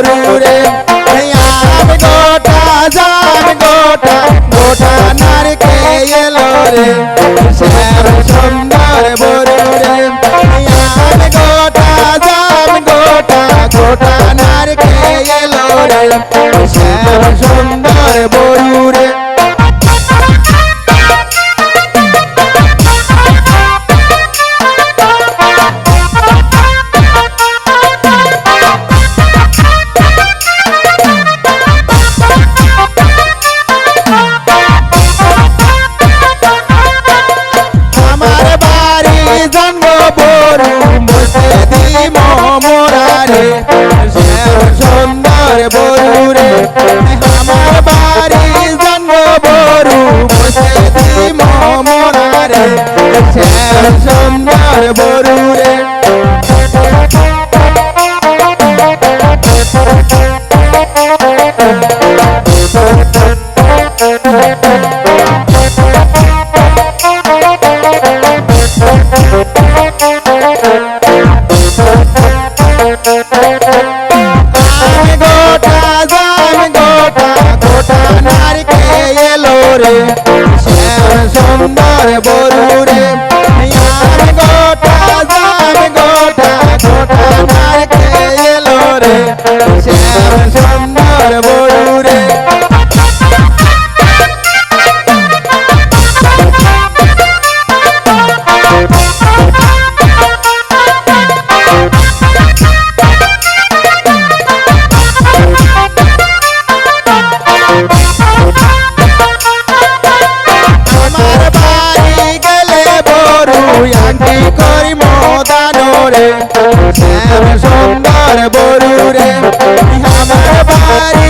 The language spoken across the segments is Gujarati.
ગોરુ રે આમ ગોઠા જાન ગોઠા ગોઠા નારકે એલો રે. શ્યામ સુંદર બોરુ રે આમ ગોઠા જાન ગોઠા ગોઠા નારકે એલો રે. શ્યામ સુંદર মোরারে ગોટા જામ ગોટા ગોટા નારકેલો રે. શ્યામ સુંદર બોરુ રે. યાર ગોટા જામ ગોટા ગોટા નારકેલો રે. আংটি করি মদানোরে। শ্যাম সুন্দর বরুরে আমার বাড়ি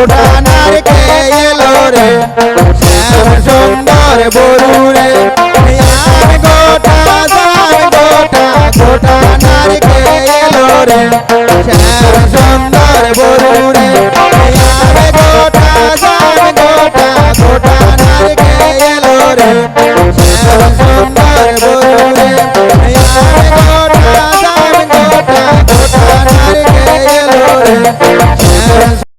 উড়ানার কে এলো রে। শ্যাম সুন্দর বরু রে আর গোটা গোটা গোটা নার কে এলো শ্যাম